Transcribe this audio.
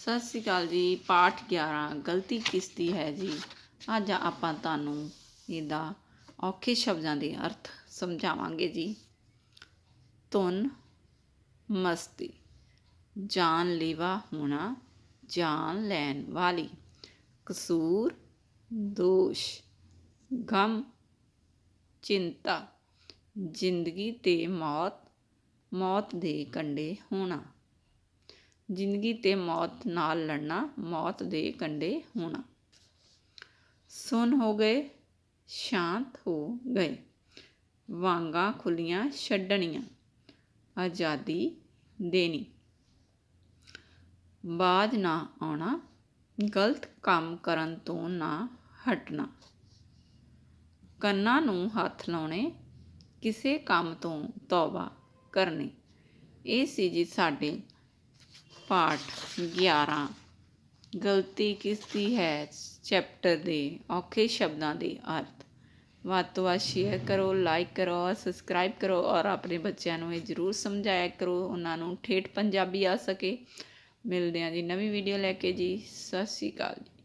ਸਤਿ ਸ਼੍ਰੀ ਅਕਾਲ ਜੀ, ਪਾਠ 11 ਗਲਤੀ ਕਿਸ ਦੀ ਹੈ ਜੀ? ਅੱਜ ਆਪਾਂ ਤੁਹਾਨੂੰ ਇਹਦਾ ਔਖੇ ਸ਼ਬਦਾਂ ਦੇ ਅਰਥ ਸਮਝਾਵਾਂਗੇ ਜੀ। ਧੁਨ, ਮਸਤੀ ਜਾਨ ਲੈਵਾ ਹੋਣਾ, ਜਾਨ ਲੈਣ ਵਾਲੀ, ਕਸੂਰ, ਦੋਸ਼, ਗਮ, ਚਿੰਤਾ, ਜ਼ਿੰਦਗੀ ਤੇ ਮੌਤ ਮੌਤ ਦੇ ਕੰਢੇ ਹੋਣਾ। ਜ਼ਿੰਦਗੀ ਤੇ ਮੌਤ ਨਾਲ ਲੜਨਾ, ਮੌਤ ਦੇ ਕੰਢੇ ਹੋਣਾ। ਸੁਨ ਹੋ ਗਏ, ਸ਼ਾਂਤ ਹੋ ਗਏ। ਵਾਂਗਾ ਖੁੱਲੀਆਂ ਛੱਡਣੀਆਂ, ਆਜ਼ਾਦੀ ਦੇਣੀ। ਬਾਜ ਨਾ ਆਉਣਾ, ਗਲਤ ਕੰਮ ਕਰਨ ਤੋਂ ਨਾ ਹਟਣਾ। ਕੰਨਾਂ ਨੂੰ ਹੱਥ ਲਾਉਣੇ, ਕਿਸੇ ਕੰਮ ਤੋਂ ਤੌਬਾ ਕਰਨੀ। ਇਹ ਸੀ ਜੀ ਸਾਡੇ ਪਾਠ 11 ਗਲਤੀ ਕਿਸ ਦੀ ਹੈ? ਚੈਪਟਰ ਦੇ ਔਖੇ ਸ਼ਬਦਾਂ ਦੇ ਅਰਥ। ਵੱਧ ਤੋਂ ਵੱਧ ਸ਼ੇਅਰ ਕਰੋ ਲਾਈਕ ਕਰੋ ਔਰ ਸਬਸਕ੍ਰਾਈਬ ਕਰੋ ਔਰ ਆਪਣੇ ਬੱਚਿਆਂ ਨੂੰ ਇਹ ਜ਼ਰੂਰ ਸਮਝਾਇਆ ਕਰੋ, ਉਹਨਾਂ ਨੂੰ ਠੇਠ ਪੰਜਾਬੀ ਆ ਸਕੇ। ਮਿਲਦੇ ਹਾਂ ਜੀ ਨਵੀਂ ਵੀਡੀਓ ਲੈ ਕੇ ਜੀ। ਸਤਿ ਸ਼੍ਰੀ ਅਕਾਲ ਜੀ।